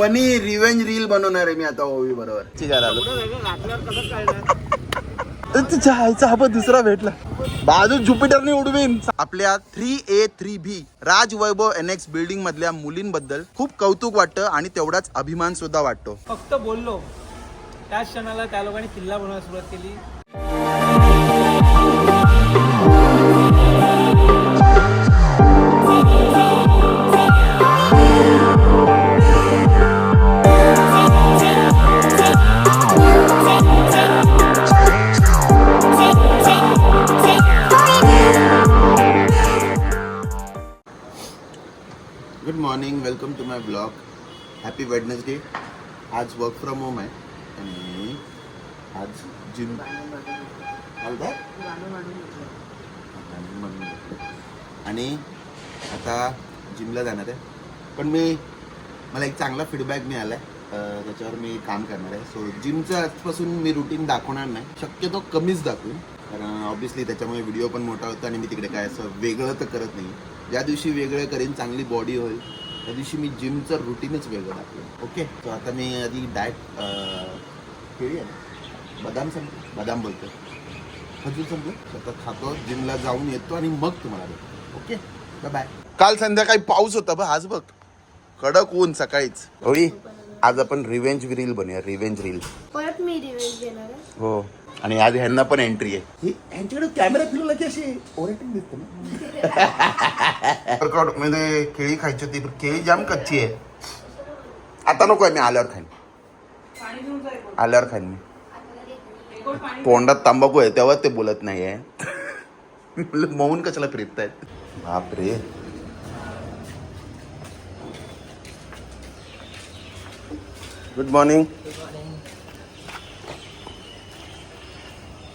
Funny revenge reel बनवणार आहे मी आता ओवी बरोबर. चिकार आलो तिच्या आईचा हा पण दुसरा भेटला. बाजू ज्युपिटरने उडवीन. आपल्या three A three B Raj Vaibhav N X building मधल्या मुलींबद्दल खूप कौतुक वाटतं आणि तेवढाच अभिमान सुद्धा वाटतो. फक्त बोललो. त्याच क्षणाला त्या लोकांनी किल्ला बनवायला सुरुवात केली. हॅपी वेडनेसडे आज वर्क फ्रॉम होम आहे. आणि आज जिम आणि आता जिमला जाणार आहे. पण मी मला एक चांगला फीडबॅक मिळाला आहे त्याच्यावर मी काम करणार आहे. सो जिमचं आजपासून मी रुटीन दाखवणार नाही. शक्यतो कमीच दाखवेन. कारण ऑब्विसली त्याच्यामुळे व्हिडिओ पण मोठा होतो आणि मी तिकडे काय असं वेगळं तर करत नाही. ज्या दिवशी वेगळं करेन चांगली बॉडी होईल. त्या दिवशी मी जिमचं रुटीनच वेगळं दाखवेन ओके सो आता मी आधी डाएट केळी आहे बदाम संपलं. बदाम बोलतो खजूर संपलं. आता खातो जिमला जाऊन येतो आणि मग तुम्हाला भेटतो ओके बाय बाय काल संध्याकाळी पाऊस होता बघ आज बघ. कडक ऊन सकाळीच. होळी? आज आपण रिव्हेंज रील बनूया रिव्हेंज रील परत मी रिव्ह्यू देणार आहे. हो. आणि आज ह्यांना पण एंट्री आहे. यांच्याकडे कॅमेरा फिरवला की अशी ओरेटिंग दिसते ना? वर्कआउटमध्ये केळी खायची होती पण केळी जाम कच्ची आहे. आता नको आहे मी आल्यावर खाईन. आल्यावर खाईन मी. तोंडात तंबाखू आहे तेव्हा ते बोलत नाही आहे मौन कशाला फिरतायत? बापरे. गुड मॉर्निंग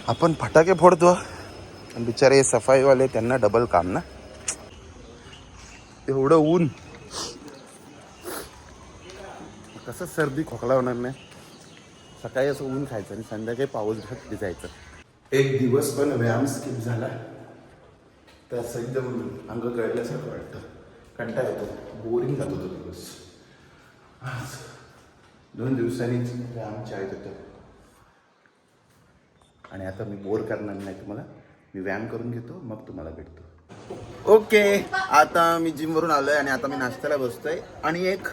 आपण फटाके फोडतो आणि बिचारे सफाईवाले त्यांना डबल काम ना. एवढं ऊन. कसं सर्दी खोकला होणार नाही. सकाळी असं ऊन खायचं आणि संध्याकाळी पाऊस घात भिजायचं. एक दिवस पण व्यायाम स्किप झाला तर असं एकदम अंग गळल्यासारखं वाटतं. कंटाळ येतो. बोरिंग जातो तो दिवस. दोन दिवसांनीच व्यायाम चाळीत होतं आणि आता मी बोर करणार नाही तुम्हाला. मी व्यायाम करून घेतो मग तुम्हाला भेटतो. ओके आता मी जिमवरून आलोय आणि आता मी नाश्त्याला बसतोय. आणि एक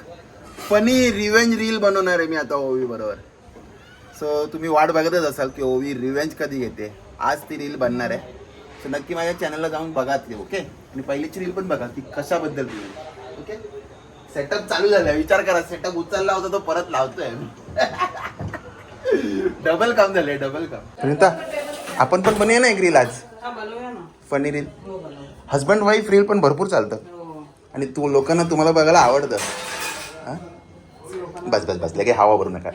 फनी रिव्हेंज रील बनवणार आहे मी आता ओवी बरोबर. सो तुम्ही वाट बघतच असाल की ओवी रिव्हेंज कधी घेते. आज ती रील बनणार आहे. सो नक्की माझ्या चॅनलला जाऊन बघा ती ओके आणि पहिलीची रील पण बघा ती कशाबद्दल ओके सेटअप चालू झालाय. विचार करा सेटअप उचलला होता तो परत लावतोय. डबल काम झालंय डबल काम सुनीता आपण पण बनवूया ना एक रील आज? Funny reel husband wife reel पण भरपूर चालतं. आणि तू लोकांना तुम्हाला बघायला आवडतं. हा? बस बस बस. लगे हवा भरू नका.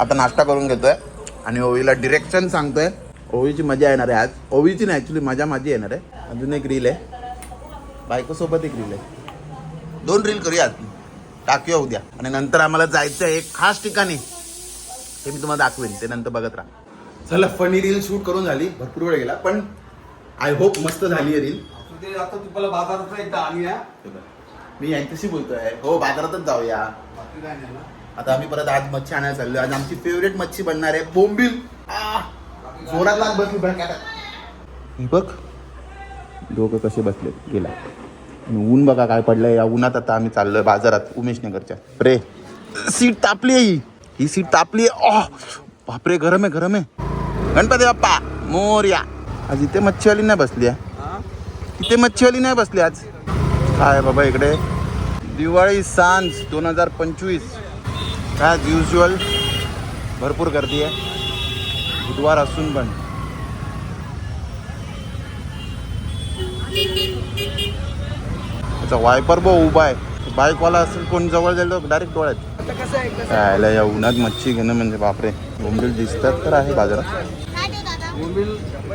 आता नाश्ता करून घेतोय आणि ओवीला डिरेक्शन सांगतोय. ओवीची मजा येणार आहे आज. ओवीची नाही ॲक्च्युली मजा माझी येणार आहे. अजून एक रील आहे. बायकोसोबत एक रील आहे. दोन रील करूया टाकूया उद्या. आणि नंतर आम्हाला जायचं आहे एक खास ठिकाणी. हे मी तुम्हाला दाखवेन. ते नंतर बघत राहा. चला फनी रील शूट करून झाली. भरपूर वेळ गेला. पण आय होप मस्त झाली आहे रील ते आता तुम्हाला बाजारात एकदा आणि या मी यांच्याशी बोलतोय. हो बाजारातच जाऊया. आता आम्ही परत आज मच्छी आणायला चाललो आज आमची फेवरेट मच्छी बनणार आहे बोंबील! जोरात लाग बसली बघ. दोघं कसे बसले? गेला. आणि ऊन बघा काय पडलं या उन्हात आता आम्ही चाललोय बाजारात उमेश नगरच्या प्रे सीट तापली आहे ही. ही सीट तापली आहे. बापरे गरम आहे गरम आहे. गणपती बाप्पा मोर्या. आज इथे मच्छीवाली नाही बसली आहे. इथे मच्छीवाली नाही बसली आज. काय बाबा इकडे? दिवाळी सांज दोन हजार पंचवीस. काय युजल भरपूर गर्दी आहे. बुधवार असून पण. त्याचा वायपर बो उभा आहे. बाईकवाला असेल कोण जवळ जाईल डायरेक्ट डोळ्यात. आता कसं आहे कसं खायला या उन्हात मच्छी घेणं म्हणजे बापरे. बोंबील दिसतात तर आहे बाजारात.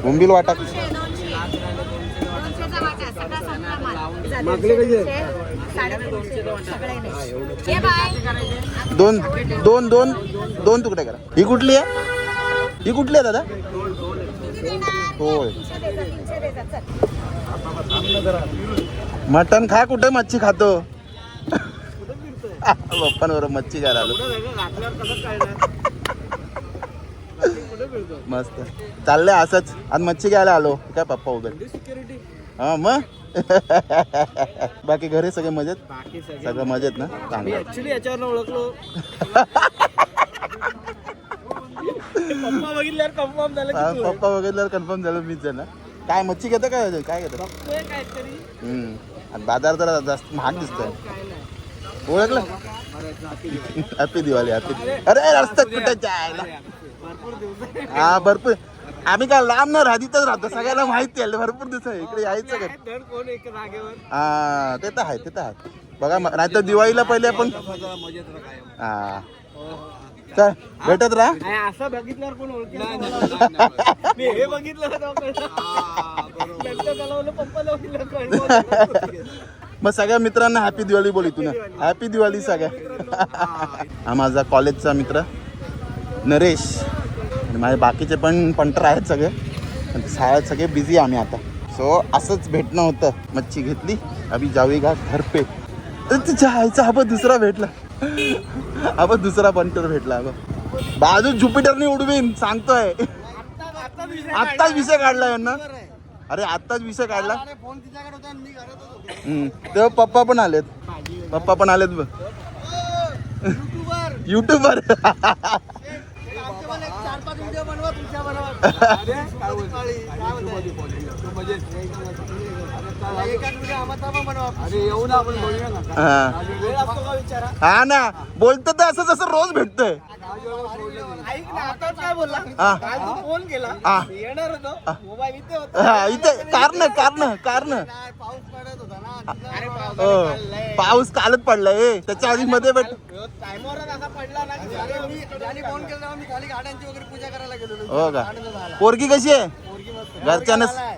बोंबील वाटा. दोन दोन दोन दोन तुकडे करा. ही कुठली आहे? ही कुठली आहे दादा? होय. मटन खा कुठे मच्छी खातो? पप्पांबरोबर मच्छी घ्यायला आलो. मस्त. चाललंय असंच. आज मच्छी घ्यायला आलो. काय पप्पा वगैरे हा मग? बाकी घरी सगळे मजेत? सगळे मजेत ना? चांगलं. ऍक्च्युली याच्यावर ओळखलो. पप्पा बघितल्यावर कन्फर्म झालं. पप्पा कन्फर्म झालं मीच ना? काय मच्छी घेतं काय काय घेतं. आणि बाजार जरा जास्त महाग दिसतोय. ओळखलं. हॅपी दिवाळी हॅपी अरे रस्त्यात कुठे जायला? हा भरपूर. आम्ही काय लांब न राहतीतच राहतो. सगळ्याला माहिती आहे भरपूर दिवस आहे. इकडे यायचं का? धड कोण एक जागेवर? हा ते तर आहे ते तर आहे. बघा नाही तर दिवाळीला पहिले आपण हा. चल भेटत राहा. असं बघितल्यावर कोण हे बघितलं. मग सगळ्या मित्रांना हॅपी दिवाळी बोल इथून. हॅपी दिवाळी. सगळ्या. हा माझा कॉलेजचा मित्र नरेश. माझे बाकीचे पण पंटर आहेत सगळे. पण सगळे बिझी आम्ही आता. सो असंच भेटणं होतं. मच्छी घेतली. अभि जावी का? घर पे. अरे तुझ्या आईचा हा बघ दुसरा भेटला. हा बघ दुसरा पंटर भेटला. हा बघ. बाजू ज्युपिटरने उडवीन सांगतोय. आत्ताच विषय काढला यांना. अरे आत्ताच विषय काढला. तेव्हा पप्पा पण आलेत. पप्पा पण आलेत बघ. युट्यूबर तुमच्या हा. ना बोलतो तर असं जसं रोज भेटतोय. इथे कारण कारण कारण. हो. पाऊस कालच पडलाय त्याच्या आधी मध्ये भेट हो का? पोरगी कशी आहे? पोरगी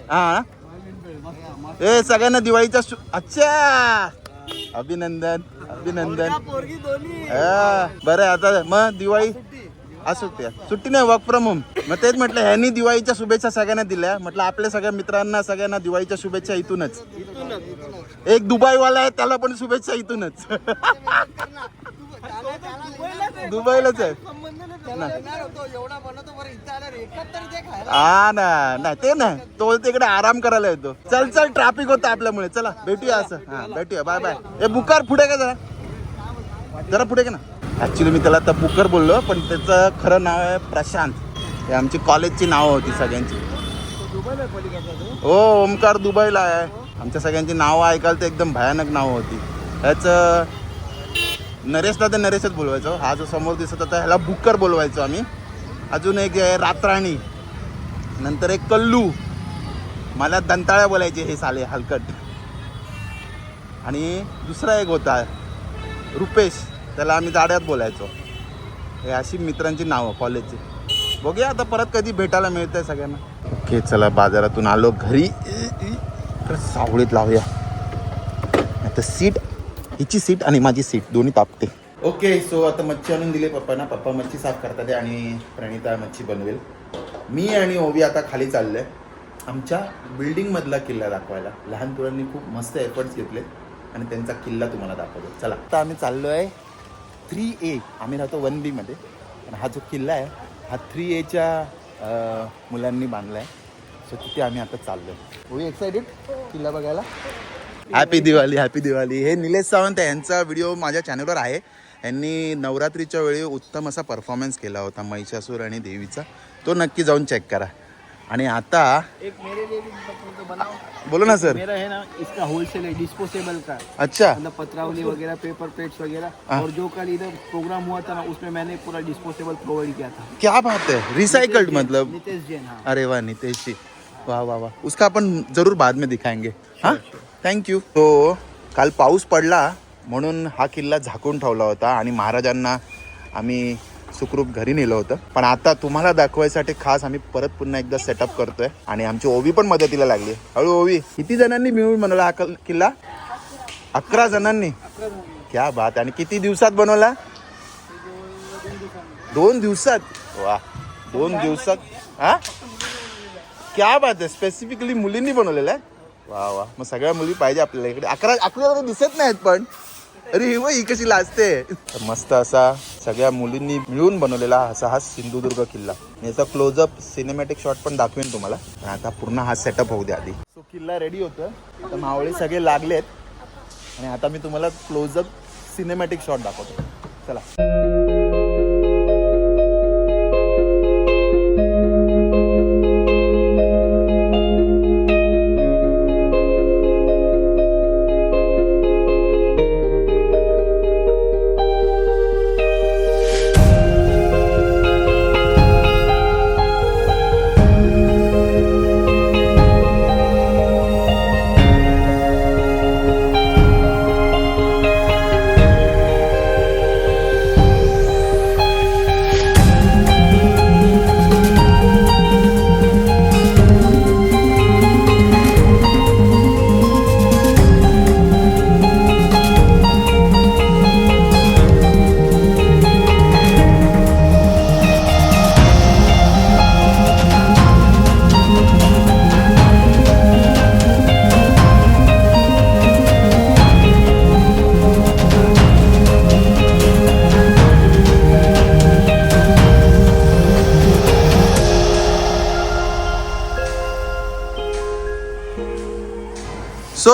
हा. ए सगळ्यांना दिवाळीच्या शु- अच्छा! अभिनंदन अभिनंदन. हा, बरं आता मग दिवाळी आज सुट्टी. सुट्टी नाही वर्क फ्रॉम होम मग तेच म्हटलं ह्यांनी दिवाळीच्या शुभेच्छा सगळ्यांना दिल्या. म्हटलं आपल्या सगळ्या मित्रांना सगळ्यांना दिवाळीच्या शुभेच्छा इथूनच. एक दुबईवाला आहे त्याला पण शुभेच्छा इथूनच दुबईलाच आहे त्याला येणार होतो एवढा बनवतो बरं इथं आल्यावर एकच तरी ते खायला हा ना नाही ते नाही. तो तिकडे आराम करायला येतो. चल चल ट्रॅफिक होतं आपल्यामुळे. चला भेटूया असं. हा भेटूया. Bye bye. हे बुकार पुढे का जरा? जरा पुढे का ना. ऍक्च्युली मी त्याला आता बुकर बोललो पण त्याचं खरं नाव आहे प्रशांत. हे आमची कॉलेजची नावं होती सगळ्यांची. हो ओमकार दुबईला आहे. आमच्या सगळ्यांची नावं ऐकाल तर एकदम भयानक नावं होती. ह्याचं नरेशला तर नरेशच बोलवायचो. हा जो समोर दिसत होता ह्याला बुकर बोलवायचो आम्ही. अजून एक आहे रात्राणी. नंतर एक कल्लू. मला दंताळ्या बोलायचे हे साले हलकट. आणि दुसरा एक होता रुपेश. त्याला आम्ही जाड्यात बोलायचो. हे अशी मित्रांची नावं कॉलेजची बघूया आता परत कधी भेटायला मिळतंय सगळ्यांना. ओके चला बाजारातून आलो घरी. सावळीत लावूया. आता सीट हिची सीट आणि माझी सीट दोन्ही तापते. ओके सो आता मच्छी आणून दिली पप्पांना. पप्पा मच्छी साफ करतात आणि प्रणिता मच्छी बनवेल. मी आणि ओवी आता खाली चाललोय. आमच्या बिल्डिंगमधला किल्ला दाखवायला. लहान मुलांनी खूप मस्त एफर्ट्स घेतले. आणि त्यांचा किल्ला तुम्हाला दाखवतो. चला आता आम्ही चाललो आहे थ्री ए आम्ही राहतो वन बीमध्ये आणि हा जो किल्ला आहे हा थ्री एच्या मुलांनी बांधला आहे सो तिथे आम्ही आता चाललो आहे ओवी एक्सायटेड किल्ला बघायला? हॅपी दिवाळी हॅपी दिवाळी हे निलेश सावंत यांचा व्हिडिओ माझ्या चॅनलवर आहे. यांनी नवरात्रीच्या वेळी उत्तम असा परफॉर्मन्स केला होता महिषासूर आणि देवीचा. तो नक्की जाऊन चेक करा. आणि आता एक मेरे लिए भी तो बनाओ. बोलो ना सर मेरा है ना इसका होलसेल है डिस्पोजेबल का। अच्छा. मतलब पत्रावली वगैरह पेपर प्लेट्स वगैरह। और जो कल इधर प्रोग्राम हुआ था ना उसमें मैंने पूरा डिस्पोजेबल प्रोवाइड किया था। क्या बात है? रिसाइकल्ड मतलब। नितेश जैन हाँ। अरे वाह नितेश जी. वाह वाह वाह. उसका अपन जरूर बाद में दिखाएंगे. हाँ? थँक्यू तो काल पाऊस पडला म्हणून हा किल्ला झाकून ठेवला होता आणि महाराजांना आम्ही सुखरूप घरी नेलं होतं. पण आता तुम्हाला दाखवायसाठी खास आम्ही परत पुन्हा एकदा सेटअप करतोय आणि आमची ओवी पण मदतीला लागली. हळू ओवी किती जणांनी मिळून बनवला हा किल्ला? अकरा जणांनी? क्या बात. आणि किती दिवसात बनवला? दोन दिवसात? वा. दोन दिवसात? हा? क्या बात आहे. स्पेसिफिकली मुलींनी बनवलेलं आहे? वा वा. मग सगळ्या मुली पाहिजे आपल्याला इकडे. अकरा आपल्याला दिसत नाहीत पण अरे ही ही कशी लाजते? मस्त असा सगळ्या मुलींनी मिळून बनवलेला असा हा सिंधुदुर्ग किल्ला. याचा क्लोजअप सिनेमॅटिक शॉट पण दाखवेन तुम्हाला. आता पूर्ण हा सेटअप होऊ द्या आधी. सो किल्ला रेडी होतं. तर मावळे सगळे लागलेत. आणि आता मी तुम्हाला क्लोजअप सिनेमॅटिक शॉट दाखवतो. चला.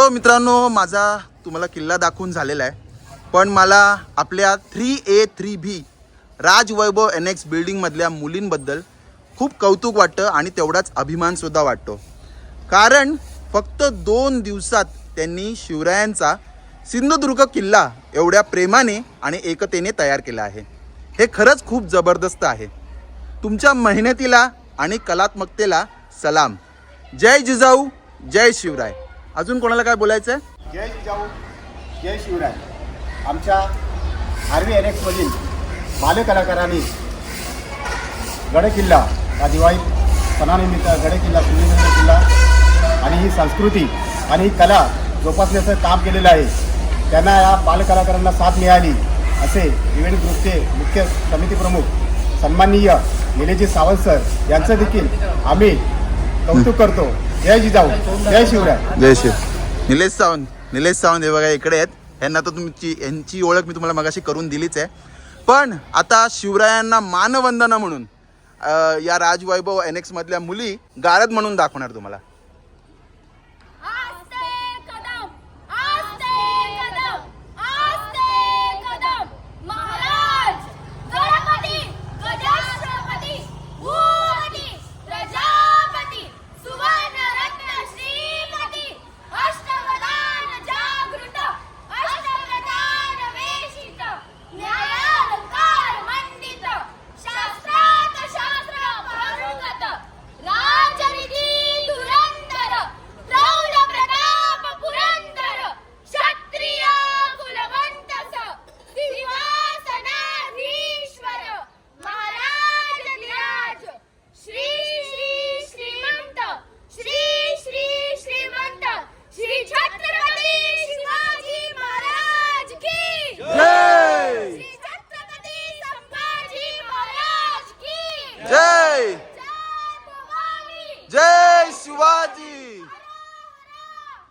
सो मित्रांनो माझा तुम्हाला किल्ला दाखवून झालेला आहे. पण मला आपल्या three A three B Rajvaibhav N X बिल्डिंगमधल्या मुलींबद्दल खूप कौतुक वाटतं आणि तेवढाच अभिमानसुद्धा वाटतो. कारण फक्त दोन दिवसात त्यांनी शिवरायांचा सिंधुदुर्ग किल्ला एवढ्या प्रेमाने आणि एकतेने तयार केला आहे. हे खरंच खूप जबरदस्त आहे. तुमच्या मेहनतीला आणि कलात्मकतेला सलाम. जय जिजाऊ जय शिवराय. अजून कोणाला काय बोलायचं आहे जय जाऊ जय शिवराय. आमच्या आर व्ही एन एक्समधील बालकलाकारांनी गडकिल्ला या दिवाळी सणानिमित्त गडकिल्ला सिंधुदुर्ग किल्ला आणि ही संस्कृती आणि ही कला जोपासण्याचं काम केलेलं आहे. त्यांना या बालकलाकारांना साथ मिळाली असे इव्हेंट ग्रुपचे मुख्य समिती प्रमुख सन्माननीय निलेजी सावंत सर यांचं देखील आम्ही कौतुक करतो. जय जिजाऊ जय शिवराय. जय शिव. निलेश सावंत निलेश सावंत हे बघा इकडे आहेत. यांना तर तुमची यांची ओळख मी तुम्हाला मगाशी करून दिलीच आहे. पण आता शिवरायांना मानवंदना म्हणून या राजवैभव एन एक्समधल्या मुली गारद म्हणून दाखवणार तुम्हाला.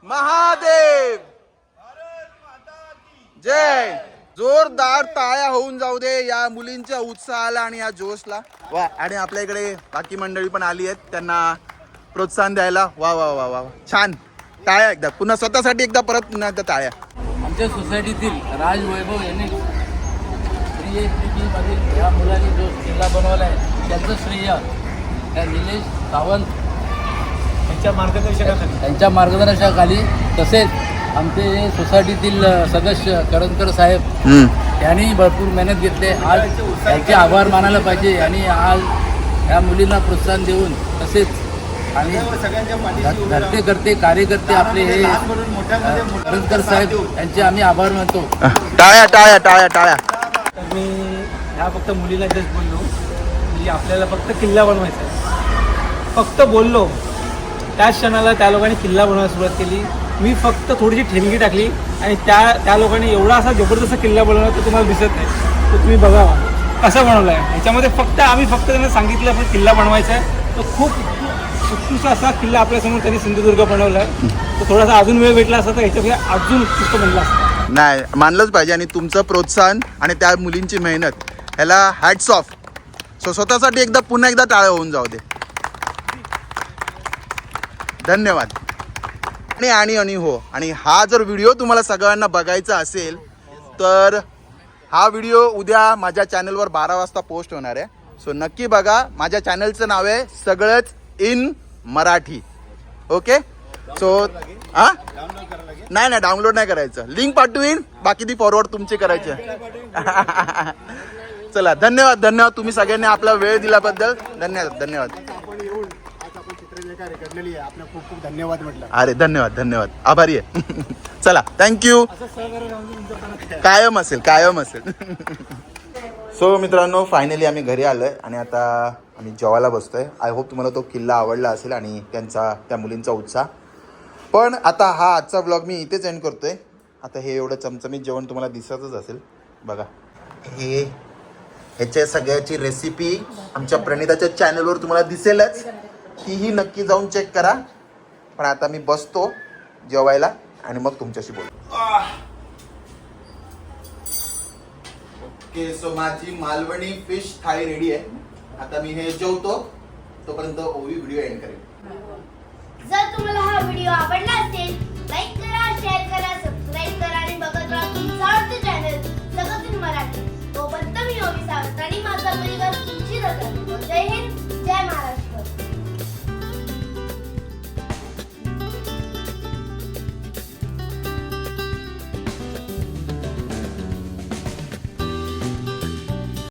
महादेव। जय। जोरदार टाळ्या होऊन जाऊ दे या मुलींच्या उत्साहाला आणि या जोशला. वा आणि आपल्या इकडे बाकी मंडळी पण आली आहेत त्यांना प्रोत्साहन द्यायला. वा वा वा वा वा. छान. टाळ्या एकदा. पुन्हा स्वतःसाठी एकदा परत पुन्हा एकदा टाळ्या. आमच्या सोसायटीतील यांनी ए श्री मधील या मुलांनी जो किल्ला बनवला आहे त्याचं श्रेय त्या निलेश सावंत त्यांच्या मार्गदर्शनाखाली. यांच्या मार्गदर्शनाखाली तसेच आमचे सोसायटीतील सदस्य करंजकर साहेब यांनी भरपूर मेहनत घेतली. आज त्यांचे आभार मानायला पाहिजे. आणि आज या मुलींना प्रोत्साहन देऊन तसेच आणि धरते करते कार्यकर्ते आपले हे करंजकर साहेब यांचे आम्ही आभार मानतो. टाळ्या टाळ्या टाळ्या टाळ्या. तर मी ह्या फक्त मुलीला जस्ट बोललो. की आपल्याला फक्त किल्ला बनवायचा आहे. फक्त बोललो. त्याच क्षणाला त्या लोकांनी किल्ला बनवायला सुरुवात केली. मी फक्त थोडीशी ठेणगी टाकली आणि त्या त्या लोकांनी एवढा असा जबरदस्त किल्ला बनवला तो तुम्हाला दिसत नाही. तो तुम्ही बघावा कसा बनवला आहे ह्याच्यामध्ये फक्त आम्ही फक्त त्यांना सांगितलं आपण किल्ला बनवायचा आहे. तो खूप उत्कृष्ट असा किल्ला आपल्यासमोर त्यांनी सिंधुदुर्ग बनवला आहे. तो थोडासा अजून वेळ भेटला असता तर ह्याच्यापेक्षा अजून उत्कृष्ट बनला असता. नाही मानलंच पाहिजे. आणि तुमचं प्रोत्साहन आणि त्या मुलींची मेहनत ह्याला हॅट्स ऑफ सो स्वतःसाठी एकदा पुन्हा एकदा टाळं होऊन जाऊ दे. धन्यवाद. आणि आणि आणि हो आणि हा जर व्हिडिओ तुम्हाला सगळ्यांना बघायचा असेल तर हा व्हिडिओ उद्या माझ्या चॅनलवर बारा वाजता पोस्ट होणार आहे. सो नक्की बघा माझ्या चॅनलचं नाव आहे सगळंच इन मराठी. ओके सो हा नाही नाही डाउनलोड नाही करायचं. लिंक पाठवीन बाकी ती फॉरवर्ड तुमची करायची चला धन्यवाद धन्यवाद तुम्ही सगळ्यांनी आपला वेळ दिल्याबद्दल. धन्यवाद धन्यवाद. आपण चित्रलेखा घडलेली आहे. आपल्या खूप खूप धन्यवाद म्हटलं. अरे धन्यवाद धन्यवाद. आभारी आहे. चला थँक्यू असं सहकार्य राहून दे तुमचं पण. कायम असेल कायम असेल. सो मित्रांनो फायनली आम्ही घरी आलोय आणि आता आम्ही जेवायला बसतोय. आय होप तुम्हाला तो किल्ला आवडला असेल आणि त्यांचा त्या मुलींचा उत्साह. पण आता हा आजचा ब्लॉग मी इथेच एंड करतोय. आता हे एवढं चमचमीत जेवण तुम्हाला दिसतच असेल. बघा. हे ह्याच्या सगळ्याची रेसिपी आमच्या प्रणिताच्या चॅनलवर तुम्हाला दिसेलच. तीही नक्की जाऊन चेक करा. पण आता मी बसतो जेवायला आणि मग तुमच्याशी बोलतो ओके सो माझी मालवणी फिश थाळी रेडी आहे. आता मी हे जेवतो तोपर्यंत ओवी व्हिडिओ एंड करेल जर तुम्हाला हा व्हिडिओ आवडला असेल लाईक करा शेअर करा सबस्क्राईब करा आणि बघत राहा तुमचा आवडतं चॅनल सगळं मराठी. तोपर्यंत मी ओवी सावंत आणि माझा परिवार तुमची रजा